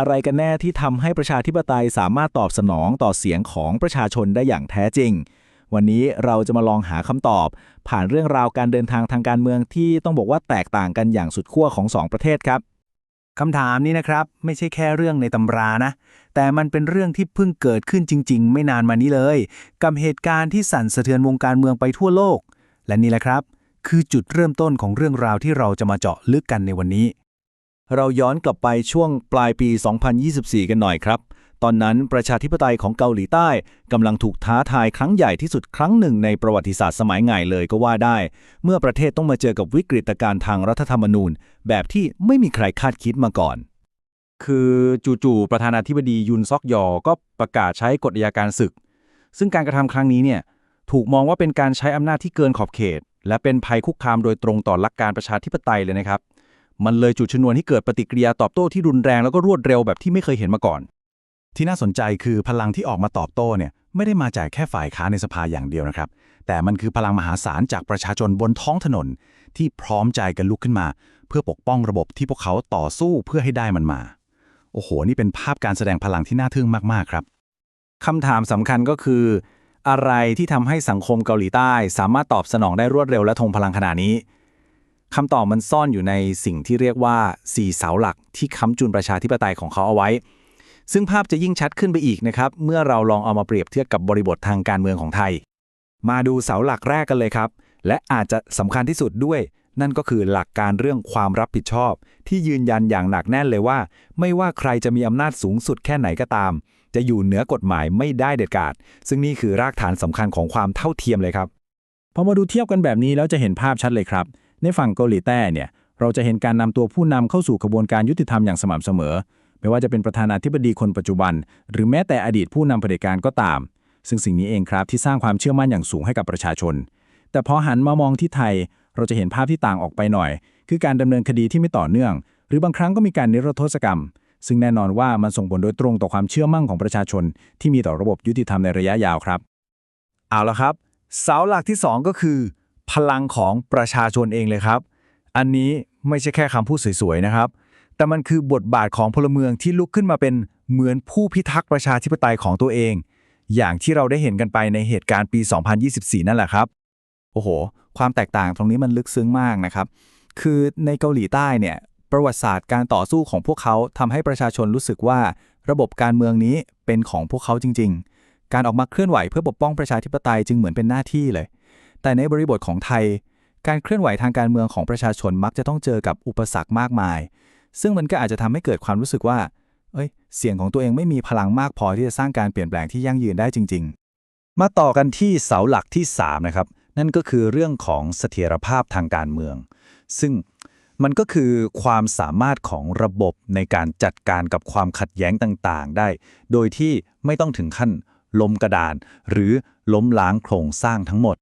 อะไรกันแน่ที่ทำให้ประชาธิปไตยสามารถตอบสนองต่อเสียงของประชาชนได้อย่างแท้จริง วันนี้เราจะมาลองหาคำตอบ ผ่านเรื่องราวการเดินทางทางการเมืองที่ต้องบอกว่าแตกต่างกันอย่างสุดขั้วของสองประเทศครับคำถามนี้นะครับ ไม่ใช่แค่เรื่องในตำรานะ แต่มันเป็นเรื่องที่เพิ่งเกิดขึ้นจริง ๆ ไม่นานมานี้เลย กับเหตุการณ์ที่สั่นสะเทือนวงการเมืองไปทั่วโลก และนี่แหละครับ คือจุดเริ่มต้นของเรื่องราวที่เราจะมาเจาะลึกกันในวันนี้ เราย้อนกลับไปช่วงปลายปี 2024 กันหน่อยครับ ตอนนั้นประชาธิปไตยของเกาหลีใต้กำลังถูกท้าทายครั้งใหญ่ที่สุดครั้งหนึ่งในประวัติศาสตร์สมัยใหม่เลยก็ว่าได้ เมื่อประเทศต้องมาเจอกับวิกฤตการณ์ทางรัฐธรรมนูญ แบบที่ไม่มีใครคาดคิดมาก่อน คือจู่ๆประธานาธิบดียุนซอกยอก็ประกาศใช้กฎอัยการศึก ซึ่งการกระทำครั้งนี้เนี่ยถูกมองว่าเป็นการใช้อำนาจที่เกินขอบเขต และเป็นภัยคุกคามโดยตรงต่อหลักการประชาธิปไตยเลยนะครับ มันเลยจุดชนวนให้เกิดปฏิกิริยาตอบโต้ที่รุนแรงแล้วก็รวดเร็วแบบที่ไม่เคยเห็นมาก่อน ที่น่าสนใจคือพลังที่ออกมาตอบโต้เนี่ยไม่ได้มาจากแค่ฝ่ายค้านในสภาอย่างเดียวนะครับ แต่มันคือพลังมหาศาลจากประชาชนบนท้องถนน ที่พร้อมใจกันลุกขึ้นมา เพื่อปกป้องระบบที่พวกเขาต่อสู้เพื่อให้ได้มันมา โอ้โห นี่เป็นภาพการแสดงพลังที่น่าทึ่งมากๆครับคำถามสำคัญก็คือ อะไรที่ทำให้สังคมเกาหลีใต้ สามารถตอบสนองได้รวดเร็วและทงพลังขนาดนี้ คำตอบมันซ่อนอยู่ในสิ่งที่เรียกว่า4เสาหลักที่ค้ำจุนประชาธิปไตยของเขาเอาไว้ ซึ่งภาพจะยิ่งชัดขึ้นไปอีกนะครับเมื่อเราลองเอามาเปรียบเทียบกับบริบททางการเมืองของไทย มาดูเสาหลักแรกกันเลยครับ และอาจจะสำคัญที่สุดด้วย นั่นก็คือหลักการเรื่องความรับผิดชอบ ที่ยืนยันอย่างหนักแน่นเลยว่า ไม่ว่าใครจะมีอำนาจสูงสุดแค่ไหนก็ตาม จะอยู่เหนือกฎหมายไม่ได้เด็ดขาด ซึ่งนี่คือรากฐานสำคัญของความเท่าเทียมเลยครับพอมาดูเทียบกันแบบนี้แล้วจะเห็นภาพชัดเลยครับ ในฝั่งเกาหลีใต้เนี่ยเราจะเห็นการนำตัวผู้นำเข้าสู่กระบวนการยุติธรรมอย่างสม่ำเสมอ ไม่ว่าจะเป็นประธานาธิบดีคนปัจจุบัน หรือแม้แต่อดีตผู้นำเผด็จการก็ตาม ซึ่งสิ่งนี้เองครับที่สร้างความเชื่อมั่นอย่างสูงให้กับประชาชน แต่พอหันมามองที่ไทย เราจะเห็นภาพที่ต่างออกไปหน่อย คือการดำเนินคดีที่ไม่ต่อเนื่อง หรือบางครั้งก็มีการนิรโทษกรรม ซึ่งแน่นอนว่ามันส่งผลโดยตรงต่อความเชื่อมั่นของประชาชน ที่มีต่อระบบยุติธรรมในระยะยาวครับ เอาละครับ เสาหลักที่ 2 ก็คือ พลังของประชาชนเองเลยครับ อันนี้ไม่ใช่แค่คำพูดสวยๆนะครับ แต่มันคือบทบาทของพลเมืองที่ลุกขึ้นมาเป็นเหมือนผู้พิทักษ์ประชาธิปไตยของตัวเอง อย่างที่เราได้เห็นกันไปในเหตุการณ์ปี 2024 นั่นแหละครับ โอ้โห ความแตกต่างตรงนี้มันลึกซึ้งมากนะครับ คือในเกาหลีใต้เนี่ยประวัติศาสตร์การต่อสู้ของพวกเขาทำให้ประชาชนรู้สึกว่า ระบบการเมืองนี้เป็นของพวกเขาจริง ๆ การออกมาเคลื่อนไหวเพื่อปกป้องประชาธิปไตยจึงเหมือนเป็นหน้าที่เลย แต่ในบริบทของไทย การเคลื่อนไหวทางการเมืองของประชาชนมักจะต้องเจอกับอุปสรรคมากมาย ซึ่งมันก็อาจจะทำให้เกิดความรู้สึกว่า เอ้ย เสียงของตัวเองไม่มีพลังมากพอที่จะสร้างการเปลี่ยนแปลงที่ยั่งยืนได้จริง ๆ มาต่อกันที่เสาหลักที่ 3 นะครับ นั่นก็คือเรื่องของเสถียรภาพทางการเมือง ซึ่งมันก็คือความสามารถของระบบในการจัดการกับความขัดแย้งต่างๆ ได้ โดยที่ไม่ต้องถึงขั้นล้มกระดาน หรือล้มล้างโครงสร้างทั้งหมด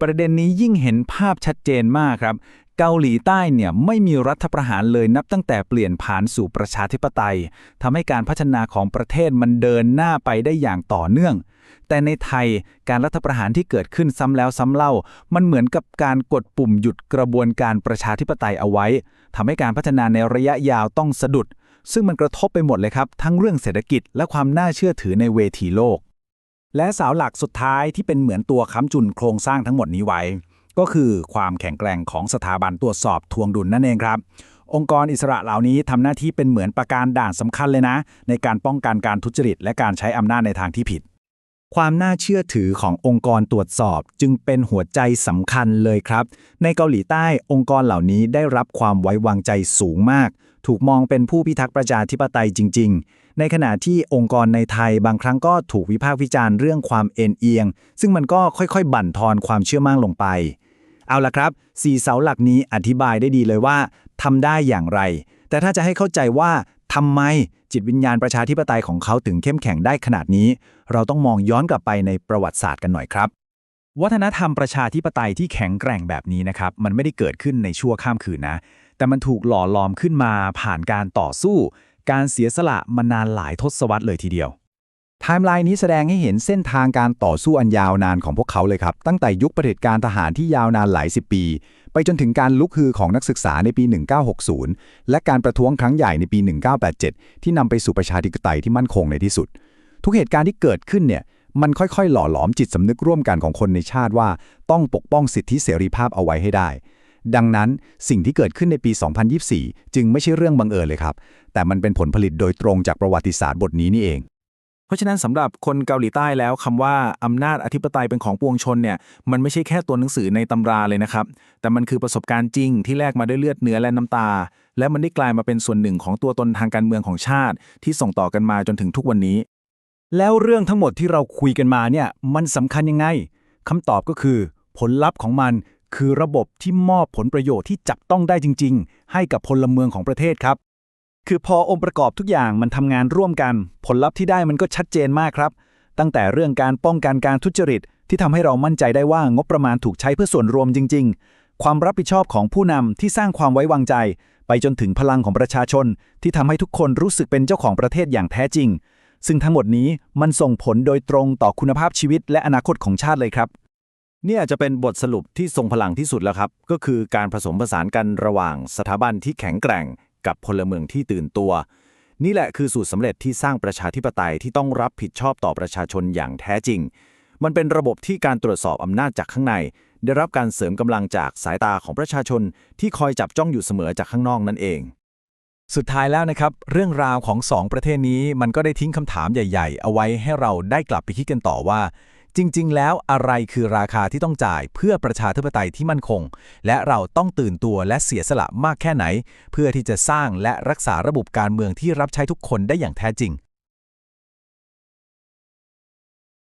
ประเด็นนี้ยิ่งเห็นภาพชัดเจนมากครับ เกาหลีใต้เนี่ยไม่มีรัฐประหารเลยนับตั้งแต่เปลี่ยนผ่านสู่ประชาธิปไตยทำให้การพัฒนาของประเทศมันเดินหน้าไปได้อย่างต่อเนื่อง แต่ในไทยการรัฐประหารที่เกิดขึ้นซ้ำแล้วซ้ำเล่า มันเหมือนกับการกดปุ่มหยุดกระบวนการประชาธิปไตยเอาไว้ทำให้การพัฒนาในระยะยาวต้องสะดุด ซึ่งมันกระทบไปหมดเลยครับ ทั้งเรื่องเศรษฐกิจและความน่าเชื่อถือในเวทีโลก และเสาหลักสุดท้ายที่เป็นเหมือนตัวค้ำจุนโครงสร้างทั้งหมดนี้ไว้ ก็คือความแข็งแกร่งของสถาบันตรวจสอบทวงดุลนั่นเองครับ องค์กรอิสระเหล่านี้ทำหน้าที่เป็นเหมือนประการด่านสำคัญเลยนะ ในการป้องกันการทุจริต และการใช้อำนาจในทางที่ผิด ความน่าเชื่อถือขององค์กรตรวจสอบจึงเป็นหัวใจสำคัญเลยครับ ในเกาหลีใต้องค์กรเหล่านี้ได้รับความไว้วางใจสูงมาก ถูกมองเป็นผู้พิทักษ์ประชาธิปไตยจริง ๆ ในขณะที่องค์กรในไทยบางครั้งก็ถูกวิพากษ์วิจารณ์เรื่องความเอ็นเอียง ซึ่งมันก็ค่อยๆ บั่นทอนความเชื่อมั่นลงไป เอาละครับสี่เสาหลักนี้อธิบายได้ดีเลยว่าทำได้อย่างไร แต่ถ้าจะให้เข้าใจว่าทำไมจิตวิญญาณประชาธิปไตยของเขาถึงเข้มแข็งได้ขนาดนี้ เราต้องมองย้อนกลับไปในประวัติศาสตร์กันหน่อยครับ วัฒนธรรมประชาธิปไตยที่แข็งแกร่งแบบนี้นะครับ มันไม่ได้เกิดขึ้นในชั่วข้ามคืนนะ แต่มันถูกหล่อหลอมขึ้นมาผ่านการต่อสู้ การเสียสละมานานหลายทศวรรษเลยทีเดียวไทม์ไลน์นี้แสดงให้เห็นเส้นทางการต่อสู้อันยาวนานของพวกเขาเลยครับ ตั้งแต่ยุคปฏิบัติการทหารที่ยาวนานหลายสิบปี ไปจนถึงการลุกฮือของนักศึกษาในปี 1960 และการประท้วงครั้งใหญ่ในปี 1987 ที่นำไปสู่ประชาธิปไตยที่มั่นคงในที่สุด ทุกเหตุการณ์ที่เกิดขึ้นเนี่ยมันค่อยๆ หล่อหลอมจิตสำนึกร่วมกันของคนในชาติว่า ต้องปกป้องสิทธิเสรีภาพเอาไว้ให้ได้ ดังนั้นสิ่งที่เกิดขึ้นในปี 2024 จึงไม่ใช่เรื่องบังเอิญเลยครับ แต่มันเป็นผลผลิตโดยตรงจากประวัติศาสตร์บทนี้นี่เอง เพราะฉะนั้นสำหรับคนเกาหลีใต้แล้วคำว่าอำนาจอธิปไตยเป็นของปวงชนเนี่ยมันไม่ใช่แค่ตัวหนังสือในตำราเลยนะครับ แต่มันคือประสบการณ์จริงที่แลกมาด้วยเลือดเนื้อและน้ำตา และมันได้กลายมาเป็นส่วนหนึ่งของตัวตนทางการเมืองของชาติ ที่ส่งต่อกันมาจนถึงทุกวันนี้ แล้วเรื่องทั้งหมดที่เราคุยกันมาเนี่ยมันสำคัญยังไงคำตอบก็คือ ผลลัพธ์ของมัน คือระบบที่มอบผลประโยชน์ที่จับต้องได้จริง ๆ ให้กับพลเมืองของประเทศครับ คือพอองค์ประกอบทุกอย่างมันทำงานร่วมกัน ผลลัพธ์ที่ได้มันก็ชัดเจนมากครับ ตั้งแต่เรื่องการป้องกันการทุจริต ที่ทำให้เรามั่นใจได้ว่างบประมาณถูกใช้เพื่อส่วนรวมจริง ๆ ความรับผิดชอบของผู้นำที่สร้างความไว้วางใจ ไปจนถึงพลังของประชาชน ที่ทำให้ทุกคนรู้สึกเป็นเจ้าของประเทศอย่างแท้จริง ซึ่งทั้งหมดนี้มันส่งผลโดยตรงต่อคุณภาพชีวิตและอนาคตของชาติเลยครับ นี่อาจจะเป็นบทสรุปที่ทรงพลังที่สุดแล้วครับ ก็คือการผสมผสานกันระหว่างสถาบันที่แข็งแกร่ง กับพลเมืองที่ตื่นตัว นี่แหละคือสูตรสำเร็จที่สร้างประชาธิปไตยที่ต้องรับผิดชอบต่อประชาชนอย่างแท้จริง มันเป็นระบบที่การตรวจสอบอำนาจจากข้างใน ได้รับการเสริมกำลังจากสายตาของประชาชน ที่คอยจับจ้องอยู่เสมอจากข้างนอกนั่นเองสุดท้ายแล้วนะครับ เรื่องราวของสองประเทศนี้มันก็ได้ทิ้งคำถามใหญ่ ๆ เอาไว้ให้เราได้กลับไปคิดกันต่อว่า จริง ๆ แล้วอะไรคือราคาที่ต้องจ่ายเพื่อประชาธิปไตยที่มั่นคง และเราต้องตื่นตัวและเสียสละมากแค่ไหน เพื่อที่จะสร้างและรักษาระบบการเมืองที่รับใช้ทุกคนได้อย่างแท้จริง